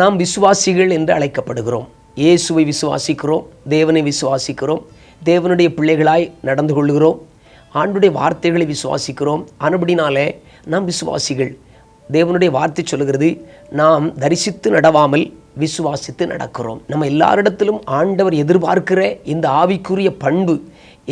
நாம் விசுவாசிகள் என்று அழைக்கப்படுகிறோம். இயேசுவை விசுவாசிக்கிறோம் தேவனை விசுவாசிக்கிறோம் தேவனுடைய பிள்ளைகளாய் நடந்து கொள்கிறோம் ஆண்டுடைய வார்த்தைகளை விசுவாசிக்கிறோம். ஆனபடினாலே நாம் விசுவாசிகள். தேவனுடைய வார்த்தை சொல்லுகிறது நாம் தரிசித்து நடவாமல் விசுவாசித்து நடக்கிறோம். நம்ம எல்லாரிடத்திலும் ஆண்டவர் எதிர்பார்க்கிற இந்த ஆவிக்குரிய பண்பு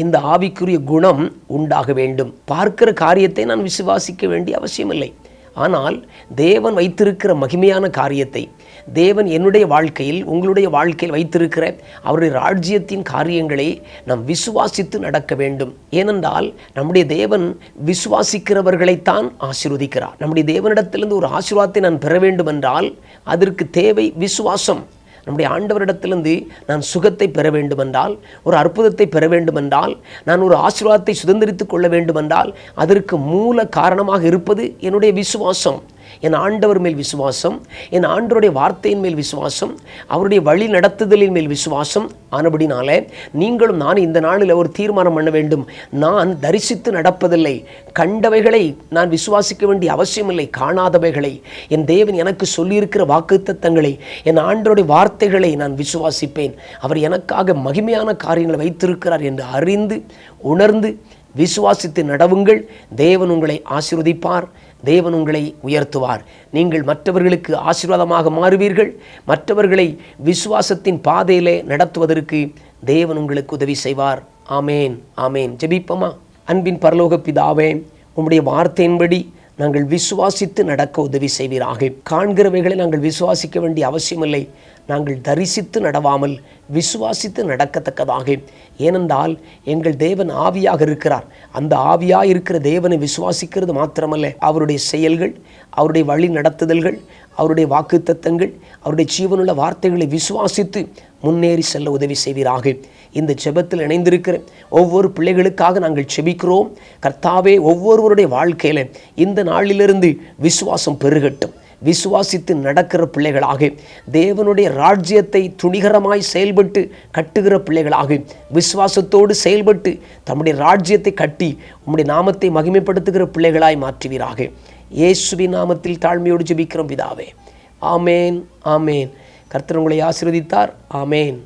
இந்த ஆவிக்குரிய குணம் உண்டாக வேண்டும். பார்க்கிற காரியத்தை நான் விசுவாசிக்க வேண்டிய அவசியமில்லை. ஆனால் தேவன் வைத்திருக்கிற மகிமையான காரியத்தை தேவன் என்னுடைய வாழ்க்கையில் உங்களுடைய வாழ்க்கையில் வைத்திருக்கிற அவருடைய ராஜ்யத்தின் காரியங்களை நாம் விசுவாசித்து நடக்க வேண்டும். ஏனென்றால் நம்முடைய தேவன் விசுவாசிக்கிறவர்களைத்தான் ஆசீர்வதிக்கிறார். நம்முடைய தேவனிடத்திலிருந்து ஒரு ஆசீர்வாதத்தை நான் பெற வேண்டும் என்றால் அதற்கு தேவை விசுவாசம். நம்முடைய ஆண்டவரிடத்திலிருந்து நான் சுகத்தை பெற வேண்டுமென்றால் ஒரு அற்புதத்தை பெற வேண்டுமென்றால் நான் ஒரு ஆசீர்வாதத்தை சுதந்திரித்துக் கொள்ள வேண்டுமென்றால் அதற்கு மூல காரணமாக இருப்பது என்னுடைய விசுவாசம். என் ஆண்டவர் மேல் விசுவாசம் என் ஆண்டவருடைய வார்த்தையின் மேல் விசுவாசம் அவருடைய வழி நடத்துதலின் மேல் விசுவாசம். ஆனபடினாலே நீங்களும் நான் இந்த நாளில் ஒரு தீர்மானம் பண்ண வேண்டும். நான் தரிசித்து நடப்பதில்லை. கண்டவைகளை நான் விசுவாசிக்க வேண்டிய அவசியமில்லை. காணாதவைகளை. என் தேவன் எனக்கு சொல்லியிருக்கிற வாக்குத்தத்தங்களை என் ஆண்டருடைய வார்த்தைகளை நான் விசுவாசிப்பேன். அவர் எனக்காக மகிமையான காரியங்களை வைத்திருக்கிறார் என்று அறிந்து உணர்ந்து விசுவாசித்து நடவுங்கள். தேவன் உங்களை ஆசீர்வதிப்பார். தேவன் உங்களை உயர்த்துவார். நீங்கள் மற்றவர்களுக்கு ஆசீர்வாதமாக மாறுவீர்கள். மற்றவர்களை விசுவாசத்தின் பாதையிலே நடத்துவதற்கு தேவன் உங்களுக்கு உதவி செய்வார். ஆமேன் ஆமேன். ஜெபிப்பமா? அன்பின் பரலோக பிதாவே உம்முடைய வார்த்தையின்படி நாங்கள் விசுவாசித்து நடக்க உதவி செய்வீராக. காண்கிறவைகளை நாங்கள் விசுவாசிக்க வேண்டிய அவசியமில்லை. நாங்கள் தரிசித்து நடவாமல் விசுவாசித்து நடக்கத்தக்கதாக. ஏனென்றால் எங்கள் தேவன் ஆவியாக இருக்கிறார். அந்த ஆவியாக இருக்கிற தேவனை விசுவாசிக்கிறது மாத்திரமல்ல. அவருடைய செயல்கள் அவருடைய வழி நடத்துதல்கள் அவருடைய வாக்குத்தத்தங்கள் அவருடைய ஜீவனுள்ள வார்த்தைகளை விசுவாசித்து முன்னேறி செல்ல உதவி செய்வீராக. இந்த ஜெபத்தில் இணைந்திருக்கிற ஒவ்வொரு பிள்ளைகளுக்காக நாங்கள் செபிக்கிறோம் கர்த்தாவே ஒவ்வொருவருடைய வாழ்க்கையில் இந்த நாளிலிருந்து விசுவாசம் பெருகட்டும். விசுவாசித்து நடக்கிற பிள்ளைகளாக தேவனுடைய ராஜ்யத்தை துணிகரமாய் செயல்பட்டு கட்டுகிற பிள்ளைகளாக விசுவாசத்தோடு செயல்பட்டு தம்முடைய ராஜ்யத்தை கட்டி உம்முடைய நாமத்தை மகிமைப்படுத்துகிற பிள்ளைகளாய் மாற்றுவீராக. இயேசுபி நாமத்தில் தாழ்மையோடு ஜெபிக்கிறோம் பிதாவே. ஆமேன் ஆமேன். கர்த்தர் உங்களை ஆசிர்வதித்தார். ஆமேன்.